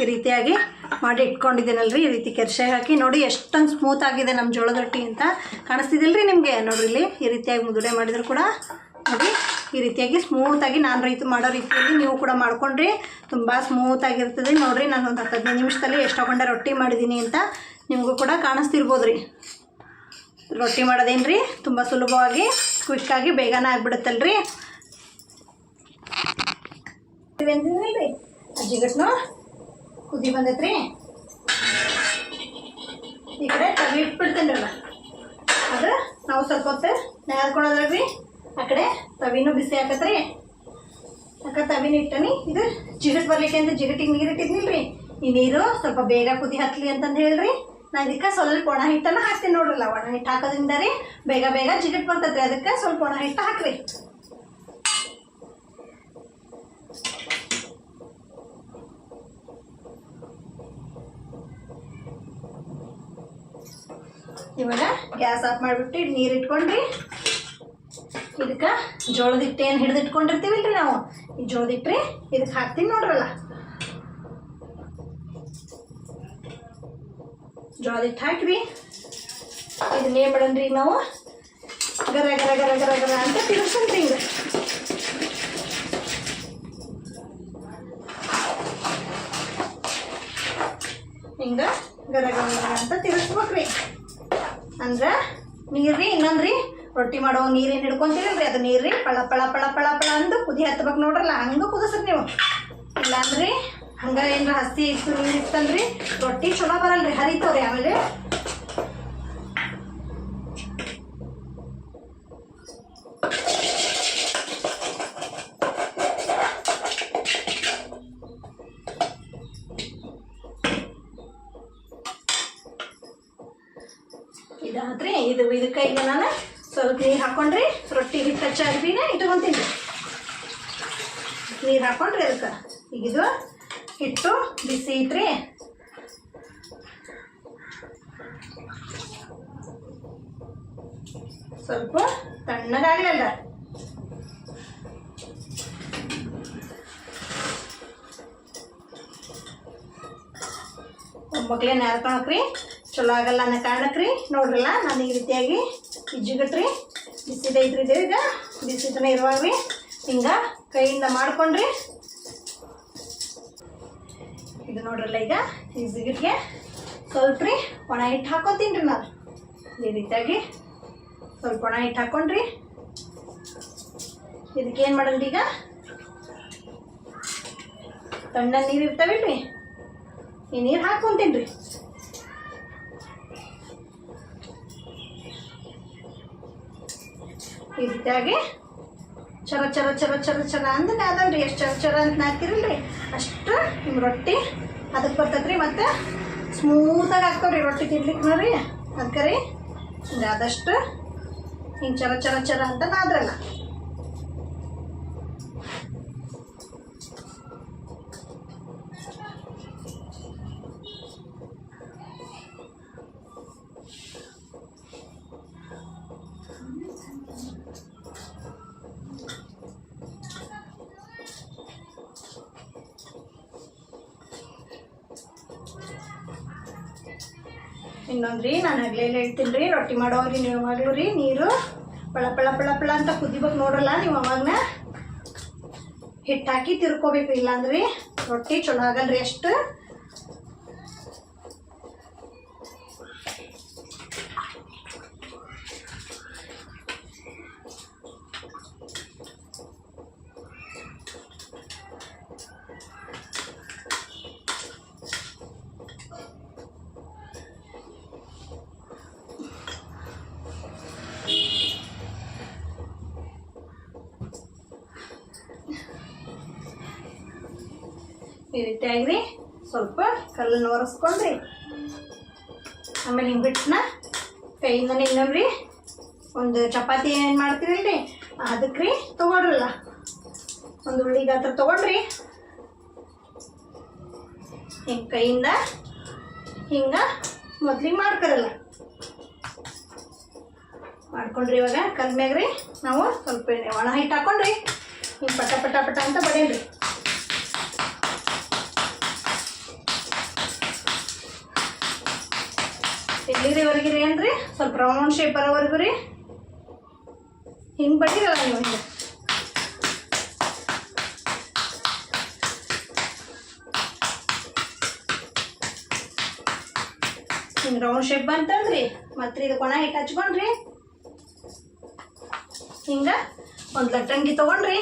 ಈ ರೀತಿಯಾಗಿ ಮಾಡಿ ಇಟ್ಕೊಂಡಿದ್ದೀನಲ್ರಿ, ಈ ರೀತಿ ಕೆರ್ಸೆ ಹಾಕಿ. ನೋಡಿ, ಎಷ್ಟೊಂದು ಸ್ಮೂತ್ ಆಗಿದೆ ನಮ್ಮ ಜೋಳದ ರೊಟ್ಟಿ ಅಂತ ಕಾಣಿಸ್ತಿದ್ದಿಲ್ರಿ ನಿಮಗೆ? ನೋಡ್ರಿ, ಇಲ್ಲಿ ಈ ರೀತಿಯಾಗಿ ಮುದುಡೆ ಮಾಡಿದ್ರು ಕೂಡ ನೋಡಿ, ಈ ರೀತಿಯಾಗಿ ಸ್ಮೂತಾಗಿ ನಾನು ರೈತ ಮಾಡೋ ರೀತಿಯಲ್ಲಿ ನೀವು ಕೂಡ ಮಾಡ್ಕೊಂಡ್ರಿ. ತುಂಬ ಸ್ಮೂತಾಗಿರ್ತದೆ ನೋಡಿರಿ, ನಾನು ಒಂದು ಹತ್ತು ಹದಿನೈದು ನಿಮಿಷದಲ್ಲಿ ಎಷ್ಟು ತಗೊಂಡೆ ರೊಟ್ಟಿ ಮಾಡಿದ್ದೀನಿ ಅಂತ ನಿಮಗೂ ಕೂಡ ಕಾಣಿಸ್ತಿರ್ಬೋದು ರೀ ರೊಟ್ಟಿ ಮಾಡೋದೇನು ರೀ ತುಂಬ ಸುಲಭವಾಗಿ ಕ್ವಿಕ್ಕಾಗಿ ಬೇಗನೆ ಆಗ್ಬಿಡುತ್ತಲ್ರಿ. ಅಜ್ಜಿಗಟ್ನು? ಕುದಿ ಬಂದೈತ್ರಿ? ಈ ಕಡೆ ತವಿ ಇಟ್ಬಿಡ್ತೇನೆ ಅಲ್ಲ ಆದ್ರೆ ನಾವು ಸ್ವಲ್ಪ ಹೊತ್ತು ನೆನೆದ್ಕೊಳೋದ್ರಾಗ್ರಿ ಆ ಕಡೆ ತವಿನೂ ಬಿಸಿ ಹಾಕತ್ರಿ. ಅಕ್ಕ ತವಿನ ಇಟ್ಟನಿ. ಇದು ಜಿಗಟ್ ಬರ್ಲಿಕ್ಕೆ ಅಂತ ಜಿಗಟಿಗೆ ನೀರು ಇಟ್ಟಿದ್ನಿಲ್ರಿ ಈ ನೀರು ಸ್ವಲ್ಪ ಬೇಗ ಕುದಿ ಹತ್ಲಿ ಅಂತಂದು ಹೇಳ್ರಿ. ನಾ ಇದಕ್ಕೆ ಸ್ವಲ್ಪ ಒಣ ಹಿಟ್ಟನ್ನು ಹಾಕ್ತೀನಿ ನೋಡ್ರಲ್ಲ. ಒಣ ಹಿಟ್ಟು ಹಾಕೋದ್ರಿಂದ ರೀ ಬೇಗ ಬೇಗ ಜಿಗಟ್ ಬರ್ತೈತ್ರಿ. ಅದಕ್ಕೆ ಸ್ವಲ್ಪ ಒಣ ಹಿಟ್ಟು ಹಾಕ್ರಿ. ಇವಾಗ ಗ್ಯಾಸ್ ಆಫ್ ಮಾಡಿಬಿಟ್ಟು ನೀರು ಇಟ್ಕೊಂಡ್ರಿ. ಇದಕ್ಕೆ ಜೋಳದ ಹಿಟ್ಟು ಏನು ಹಿಡಿದು ಇಟ್ಕೊಂಡಿರ್ತೀವಿಲ್ರಿ ನಾವು. ಈ ಜೋಳದ ಹಿಟ್ರಿ ಇದಕ್ಕೆ ಹಾಕ್ತೀನಿ ನೋಡ್ರಲ್ಲ. ಜೋಳದ ಹಿಟ್ಟು ಹಾಕ್ರಿ ಇದನ್ನ ಏನು ಮಾಡನ್ರಿ ನಾವು? ಗರ ಗರ ಗರ ಗರ ಗರ ಅಂತ ತಿರ್ಸನ್ರಿ ಹಿಂಗೆ. ಹಿಂಗೆ ಗರ ಗರ ಗರ ಅಂತ ತಿರ್ಸ್ಬೇಕ್ರಿ ಅಂದ್ರೆ ನೀರ್ರಿ, ಇನ್ನೊಂದ್ರಿ? ರೊಟ್ಟಿ ಮಾಡೋ ನೀರೇನು ಹಿಡ್ಕೊಂತೀರಲ್ರಿ? ಅದು ನೀರ್ರಿ, ಪಳ ಪಳ ಪಳ ಪಳ ಪಳ ಅಂದು ಕುದಿ ಹತ್ಬೇಕು ನೋಡ್ರಲ್ಲ, ಹಂಗೆ ಕುದಿಸ್ರಿ ನೀವು. ಇಲ್ಲಾಂದ್ರಿ, ಹಂಗ ಏನ್ರ ಹಸಿ ಇತ್ತು ನೀರು ಇತ್ತಂದ್ರಿ, ರೊಟ್ಟಿ ಚಲೋ ಬರಲ್ರಿ ಹರಿತವ್ರಿ ಆಮೇಲೆ. ಈಗ ನಾನು ಸ್ವಲ್ಪ ನೀರು ಹಾಕೊಂಡ್ರಿ, ರೊಟ್ಟಿ ಹಿಟ್ಟು ಹಚ್ಚಾಗ್ಬಿನ ಇಟ್ಕೊಂತೀನಿ ನೀರು ಹಾಕೊಂಡ್ರಿ ಅದಕ್ಕೆ. ಈಗಿದು ಹಿಟ್ಟು ಬಿಸಿ ಐತ್ರಿ. ಸ್ವಲ್ಪ ತಣ್ಣಗಾಗಲಿಲ್ಲ. ಮಕ್ಳೇ ನೆರ್ಕೊಳಕ್ರಿ ಚಲೋ ಆಗಲ್ಲ ಅನ್ನೋ ಕಾರಣಕ್ರಿ ನೋಡ್ರಲ್ಲ, ನಾನು ಈ ರೀತಿಯಾಗಿ ಇಜ್ಜಿಗಟ್ರಿ ಬಿಸಿದೈತ್ರಿ ಇದು ಈಗ. ಬಿಸಿದನ ಇರುವಾಗ ರೀ ಹಿಂಗೆ ಕೈಯಿಂದ ಮಾಡ್ಕೊಂಡ್ರಿ. ಇದು ನೋಡ್ರಲ್ಲ ಈಗ ಈ ಜಿಗಿಟ್ಗೆ ಸ್ವಲ್ಪ ರೀ ಒಣ ಹಿಟ್ಟು ಹಾಕೋತೀನಿ ರೀ ನಾನು. ಈ ರೀತಿಯಾಗಿ ಸ್ವಲ್ಪ ಒಣ ಹಿಟ್ಟು ಹಾಕೊಂಡ್ರಿ. ಇದಕ್ಕೆ ಏನು ಮಾಡಲ್ರಿ ಈಗ? ತಣ್ಣ ನೀರು ಇರ್ತಾವಿಲ್ರಿ ಈ ನೀರು ಹಾಕೊಂತೀನಿ ರೀ ರೀತಿಯಾಗಿ ಚರ ಚರ ಚರ ಚರ ಚರ ಅಂದ್ರೆ ನಾದಲ್ರಿ ಎಷ್ಟು ಚರ ಚರ ಅಂತ ನಾದ್ತಿರಲ್ರಿ ಅಷ್ಟು ನಿಮ್ಮ ರೊಟ್ಟಿ. ಅದಕ್ಕೆ ಬರ್ತದ್ರಿ ಮತ್ತು ಸ್ಮೂತಾಗಿ ಹಾಕ್ತವ್ರಿ ರೊಟ್ಟಿ ತಿನ್ಲಿಕ್ಕೆ ನೋಡ್ರಿ. ಅದಕ್ಕೆ ರೀ ಆದಷ್ಟು ಹಿಂಗೆ ಚರ ಚರ ಚರ ಅಂತ ನಾದ್ರಲ್ಲ. ಇನ್ನೊಂದ್ರಿ, ನಾನು ಹಗ್ಲೆಲ್ಲ ಹೇಳ್ತೀನಿ ರೀ ರೊಟ್ಟಿ ಮಾಡೋರಿ ನೀವು ಯಾವಾಗಲೂ ರೀ ನೀರು. ಪಳ ಪಳ ಪಳ ಪಳ ಅಂತ ಕುದಿಬೇಕು ನೋಡ್ರಲ್ಲ ನೀವು ಅವಾಗನ. ಹಿಟ್ಟಾಕಿ ತಿರ್ಕೋಬೇಕು ಇಲ್ಲಾಂದ್ರಿ, ರೊಟ್ಟಿ ಚಲೋ ಆಗಲ್ರಿ ಅಷ್ಟು. ಈ ರೀತಿಯಾಗಿ ರೀ ಸ್ವಲ್ಪ ಕಲ್ಲನ್ನು ಒರೆಸ್ಕೊಂಡ್ರಿ. ಆಮೇಲೆ ಹಿಂಗೆ ಬಿಟ್ಟನ ಕೈಯಿಂದನೇ ಇನ್ನೊಂದ್ರಿ ಒಂದು ಚಪಾತಿ ಏನು ಮಾಡ್ತೀರಲ್ರಿ ಅದಕ್ಕೆ ರೀ ತೊಗೊಳ್ರಲ್ಲ ಒಂದು ಉಳ್ಳಿ ಗಾತ್ರ ತೊಗೊಂಡ್ರಿ ಹಿಂಗೆ ಕೈಯಿಂದ ಹಿಂಗೆ ಮೊದ್ಲಿಗೆ ಮಾಡ್ಕೊಳಲ್ಲ ಮಾಡ್ಕೊಂಡ್ರಿ ಇವಾಗ ಕಲ್ಮ್ಯಾಗ್ರಿ ರೀ ನಾವು ಸ್ವಲ್ಪ ಒಣ ಹಿಟ್ಟು ಹಾಕೊಂಡ್ರಿ. ಹಿಂಗೆ ಪಟ ಪಟ ಪಟ ಅಂತ ಬಡಿಯಲ್ರಿ ಎಲ್ಲಿವರೆಗೆ ರೀ ಏನ್ರಿ? ಸ್ವಲ್ಪ ರೌಂಡ್ ಶೇಪ್ ಬರೋವರೆಗೂ ರೀ. ಹಿಂಗೆ ಬಟ್ಟಿರಲ್ಲ ನೀವು ಹಿಂಗೆ. ಹಿಂಗೆ ರೌಂಡ್ ಶೇಪ್ ಬಂತಂದ್ರಿ. ಮತ್ತೆ ಇದು ಕೊಣ ಹಿಟ್ಟು ಹಚ್ಕೊಂಡ್ರಿ. ಹಿಂಗೆ ಒಂದು ಲಟ್ಟಂಗಿ ತೊಗೊಂಡ್ರಿ.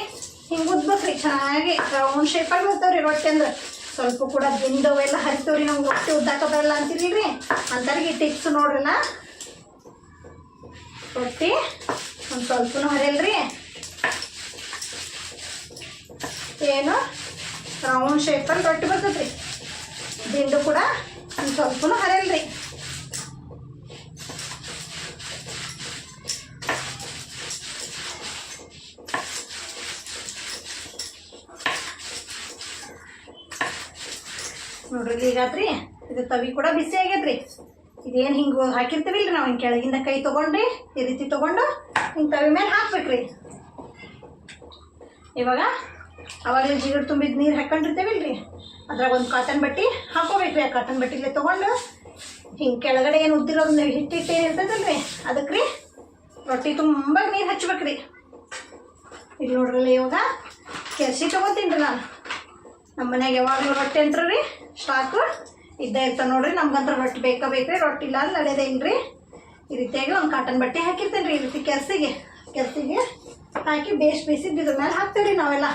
ಹಿಂಗೆ ಉದ್ಬೇಕ್ರಿ. ಚೆನ್ನಾಗಿ ರೌಂಡ್ ಶೇಪಾಗಿ ಬರ್ತಾವ್ರಿ ರೊಟ್ಟಿ ಅಂದ್ರೆ. ಸ್ವಲ್ಪ ಕೂಡ ದಿಂದವೆಲ್ಲ ಹರಿತವ್ರಿ ನಮ್ಗೆ ಹೊಟ್ಟೆ ಉದ್ದಾಕ ಬರಲ್ಲ ಅಂತೀರಿ ಅಂಥವ್ರಿಗೆ ಟಿಪ್ಸ್ ನೋಡ್ರಲ್ಲ ರೊಟ್ಟಿ ಒಂದು ಸ್ವಲ್ಪನೂ ಹರಿಯಲ್ರಿ. ಏನು? ರೌಂಡ್ ಶೇಪಲ್ಲಿ ರೊಟ್ಟಿ ಬರ್ತೈತ್ರಿ ದಿಂಡು ಕೂಡ ಒಂದು ಸ್ವಲ್ಪನೂ ಹರಿಯಲ್ರಿ. ನೋಡ್ರಿ ಈಗಾತ್ರಿ ಇದು ತವಿ ಕೂಡ ಬಿಸಿ ಆಗ್ಯದ್ರಿ ಇದೇನು ಹಿಂಗೆ ಹಾಕಿರ್ತೀವಿಲ್ರಿ ನಾವು, ಹಿಂಗೆ ಕೆಳಗಿಂದ ಕೈ ತೊಗೊಂಡ್ರಿ, ಈ ರೀತಿ ತೊಗೊಂಡು ಹಿಂಗೆ ತವಿ ಮೇಲೆ ಹಾಕ್ಬೇಕ್ರಿ. ಇವಾಗ ಅವಾಗಲೇ ಜಿಗಟ್ ತುಂಬಿದ ನೀರು ಹಾಕೊಂಡಿರ್ತೀವಿಲ್ರಿ, ಅದ್ರಾಗ ಒಂದು ಕಾಟನ್ ಬಟ್ಟೆ ಹಾಕೋಬೇಕ್ರಿ. ಆ ಕಾಟನ್ ಬಟ್ಟಿಲೆ ತೊಗೊಂಡು ಹಿಂಗೆ ಕೆಳಗಡೆ ಏನು ಉದ್ದಿರೋದು ಹಿಟ್ಟಿಟ್ಟು ಏನು ಇರ್ತೈತಲ್ರಿ ಅದಕ್ಕೆ ರೀ ರೊಟ್ಟಿ ತುಂಬ ನೀರು ಹಚ್ಬೇಕ್ರಿ. ಇಲ್ಲಿ ನೋಡ್ರಲ್ಲ ಇವಾಗ, ಕೆರ್ಸಿ ತೊಗೋತೀನಿ ರೀ ನಾನು. ನಮ್ಮ ಮನೆಯಾಗ ಯಾವಾಗಲೂ ರೊಟ್ಟಿ ಅಂತ ರೀ? ಸ್ಟಾಕು ಇದ್ದೇ ಇರ್ತಾವೆ ನೋಡ್ರಿ, ನಮ್ಗಂತ್ರ ರೊಟ್ಟಿ ಬೇಕಾ ಬೇಕ್ರಿ? ರೊಟ್ಟಿ ಇಲ್ಲ ಅಂದ್ರೆ ನಡೆಯೋದೇನು ರೀ ಈ ರೀತಿಯಾಗಿ ಒಂದು ಕಾಟನ್ ಬಟ್ಟೆ ಹಾಕಿರ್ತೇನೆ ರೀ ಈ ರೀತಿ ಕೆಲ್ಸಿಗೆ ಕೆಲ್ಸಿಗೆ ಹಾಕಿ ಬೇಸ್ ಬೇಯಿಸಿದ್ದು ಇದ್ರ ಮೇಲೆ ಹಾಕ್ತೇವೆ ರೀ ನಾವೆಲ್ಲ.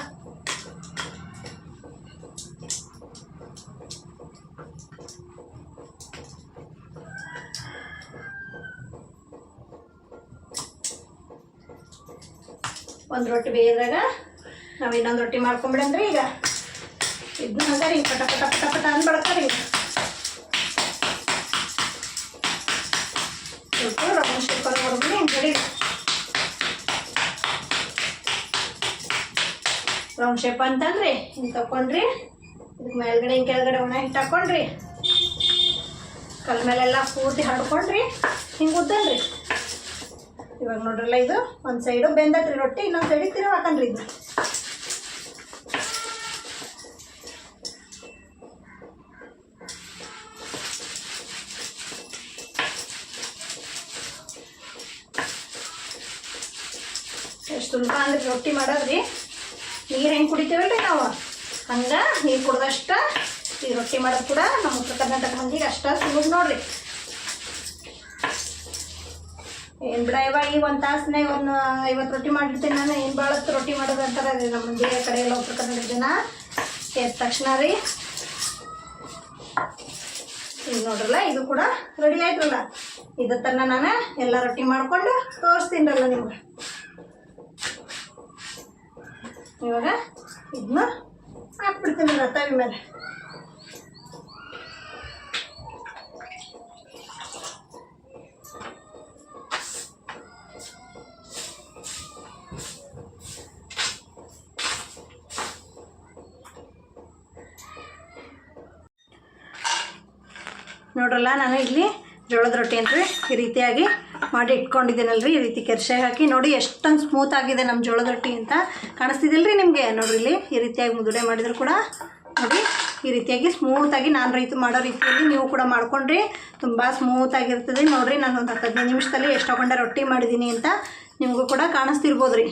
ಒಂದು ರೊಟ್ಟಿ ಬೇಯ್ದಾಗ ನಾವು ಇನ್ನೊಂದು ರೊಟ್ಟಿ ಮಾಡ್ಕೊಂಬಿಡಂದ್ರೆ ಈಗ. ಇದನ್ನ ಹಂಗಾರಿ ಪಟ ಪಟ ಪಟ ಪಟ ಅನ್ಬಡ್ತಾರೆ ಈಗ ಸ್ವಲ್ಪ ರೌಂಡ್ ಹಿಂಗೆ ಕಡಿ ರೌಂಡ್ ಶೇಪ್ ಅಂತಂದ್ರಿ ಹಿಂಗೆ ತಕೊಂಡ್ರಿ ಇದಕ್ಕೆ ಮೇಲ್ಗಡೆ ಹಿಂಗೆ ಕೆಳಗಡೆ ಒಣ ಹಿಟ್ಟು ಹಾಕೊಂಡ್ರಿ ಕಲ್ ಮೇಲೆಲ್ಲ ಪೂರ್ತಿ ಹಡ್ಕೊಂಡ್ರಿ ಹಿಂಗೆ ಉದ್ದನ್ರಿ ಇವಾಗ ನೋಡ್ರಲ್ಲ ಇದು, ಒಂದು ಸೈಡು ಬೆಂದತ್ರಿ ರೊಟ್ಟಿ, ಇನ್ನೊಂದು ಸೈಡಿಗೆ ಹಾಕೊಂಡ್ರಿ ಇದು. ಸುಲಭ ಅಂದ್ರೆ ರೊಟ್ಟಿ ಮಾಡೋದ್ರಿ. ನೀರು ಹೆಂಗೆ ಕುಡಿತೀವಲ್ರಿ ನಾವು? ಹಂಗೆ ನೀರು ಕುಡ್ದಷ್ಟ ಈ ರೊಟ್ಟಿ ಮಾಡೋದು ಕೂಡ ನಮ್ಮ ಉತ್ತರ ಕರ್ನಾಟಕ ಮಂದಿಗೆ ಅಷ್ಟ ಸುಲಭ ನೋಡ್ರಿ. ಏನ್ ಬಿಡ ಇವಾಗ ಈಗ ಒಂದ್ ತಾಸನೇ ಒಂದು ಐವತ್ತು ರೊಟ್ಟಿ ಮಾಡಿರ್ತೀನಿ ನಾನು. ಏನು ಭಾಳತ್ತು ರೊಟ್ಟಿ ಮಾಡೋದು ಅಂತಾರೆ ನಮ್ಮ ಬೇರೆ ಕಡೆ ಎಲ್ಲ ಉತ್ತರ ಕರ್ನಾಟಕ ಜನ. ಎದ್ದ ತಕ್ಷಣ ರೀ. ಈಗ ನೋಡ್ರಲ್ಲ, ಇದು ಕೂಡ ರೆಡಿ ಆಯ್ತಲ್ಲ. ಇದ ನಾನು ಎಲ್ಲ ರೊಟ್ಟಿ ಮಾಡ್ಕೊಂಡು ತೋರಿಸ್ತೀನಲ್ಲ ನಿಮ್ಗೆ. ಇವಾಗ ಇದನ್ನ ಹಾಕ್ಬಿಡ್ತೀನಿ ರತಾವಿ ಮೇಲೆ. ನೋಡ್ರಲ್ಲ ನಾನು ಇಲ್ಲಿ ಜೋಳದ ರೊಟ್ಟಿ ಅಂತ ಈ ರೀತಿಯಾಗಿ ಮಾಡಿ ಇಟ್ಕೊಂಡಿದ್ದೀನಲ್ರಿ, ಈ ರೀತಿ ಕೆರ್ಷೆ ಹಾಕಿ. ನೋಡಿ, ಎಷ್ಟೊಂದು ಸ್ಮೂತ್ ಆಗಿದೆ ನಮ್ಮ ಜೋಳದ ರೊಟ್ಟಿ ಅಂತ ಕಾಣಿಸ್ತಿದಿಲ್ರಿ ನಿಮಗೆ? ನೋಡ್ರಿ ಇಲ್ಲಿ, ಈ ರೀತಿಯಾಗಿ ಮುದುಡೆ ಮಾಡಿದ್ರು ಕೂಡ. ನೋಡಿ, ಈ ರೀತಿಯಾಗಿ ಸ್ಮೂತಾಗಿ ನಾನು ರೈತ ಮಾಡೋ ರೀತಿಯಲ್ಲಿ ನೀವು ಕೂಡ ಮಾಡ್ಕೊಂಡ್ರಿ. ತುಂಬ ಸ್ಮೂತಾಗಿರ್ತದೆ ನೋಡಿರಿ ನಾನು ಒಂದು ಹತ್ತು ಹದಿನೈದು ನಿಮಿಷದಲ್ಲಿ ಎಷ್ಟು ತಗೊಂಡೆ ರೊಟ್ಟಿ ಮಾಡಿದ್ದೀನಿ ಅಂತ ನಿಮಗೂ ಕೂಡ ಕಾಣಿಸ್ತಿರ್ಬೋದು ರೀ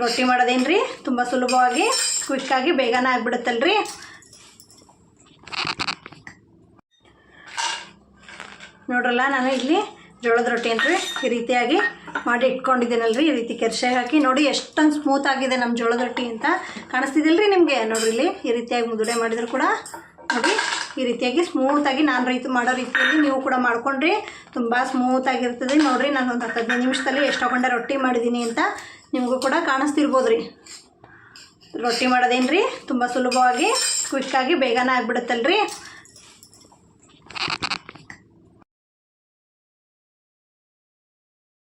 ರೊಟ್ಟಿ ಮಾಡೋದೇನು ರೀ ತುಂಬ ಸುಲಭವಾಗಿ ಕ್ವಿಕ್ಕಾಗಿ ಬೇಗನೆ ಆಗಿಬಿಡುತ್ತಲ್ರಿ. ನೋಡ್ರಲ್ಲ, ನಾನು ಇಲ್ಲಿ ಜೋಳದ ರೊಟ್ಟಿ ಅಂದರೆ ಈ ರೀತಿಯಾಗಿ ಮಾಡಿ ಇಟ್ಕೊಂಡಿದ್ದೀನಲ್ರಿ. ಈ ರೀತಿ ಕೆರ್ಸೆ ಹಾಕಿ ನೋಡಿ ಎಷ್ಟೊಂದು ಸ್ಮೂತ್ ಆಗಿದೆ ನಮ್ಮ ಜೋಳದ ರೊಟ್ಟಿ ಅಂತ ಕಾಣಿಸ್ತಿದಿಲ್ರಿ ನಿಮಗೆ? ನೋಡ್ರಿ ಇಲ್ಲಿ ಈ ರೀತಿಯಾಗಿ ಮುದುಡೆ ಮಾಡಿದ್ರು ಕೂಡ. ನೋಡಿ, ಈ ರೀತಿಯಾಗಿ ಸ್ಮೂತಾಗಿ ನಾನು ರೈತ ಮಾಡೋ ರೀತಿಯಲ್ಲಿ ನೀವು ಕೂಡ ಮಾಡ್ಕೊಂಡ್ರಿ. ತುಂಬ ಸ್ಮೂತಾಗಿರ್ತದೆ ನೋಡಿರಿ, ನಾನು ಒಂದು ಹದಿನೈದು ನಿಮಿಷದಲ್ಲಿ ಎಷ್ಟು ತಗೊಂಡೆ ರೊಟ್ಟಿ ಮಾಡಿದ್ದೀನಿ ಅಂತ ನಿಮಗೂ ಕೂಡ ಕಾಣಿಸ್ತಿರ್ಬೋದು ರೀ ರೊಟ್ಟಿ ಮಾಡೋದೇನು ರೀ ತುಂಬ ಸುಲಭವಾಗಿ ಕ್ವಿಕ್ಕಾಗಿ ಬೇಗನೆ ಆಗಿಬಿಡುತ್ತಲ್ರಿ.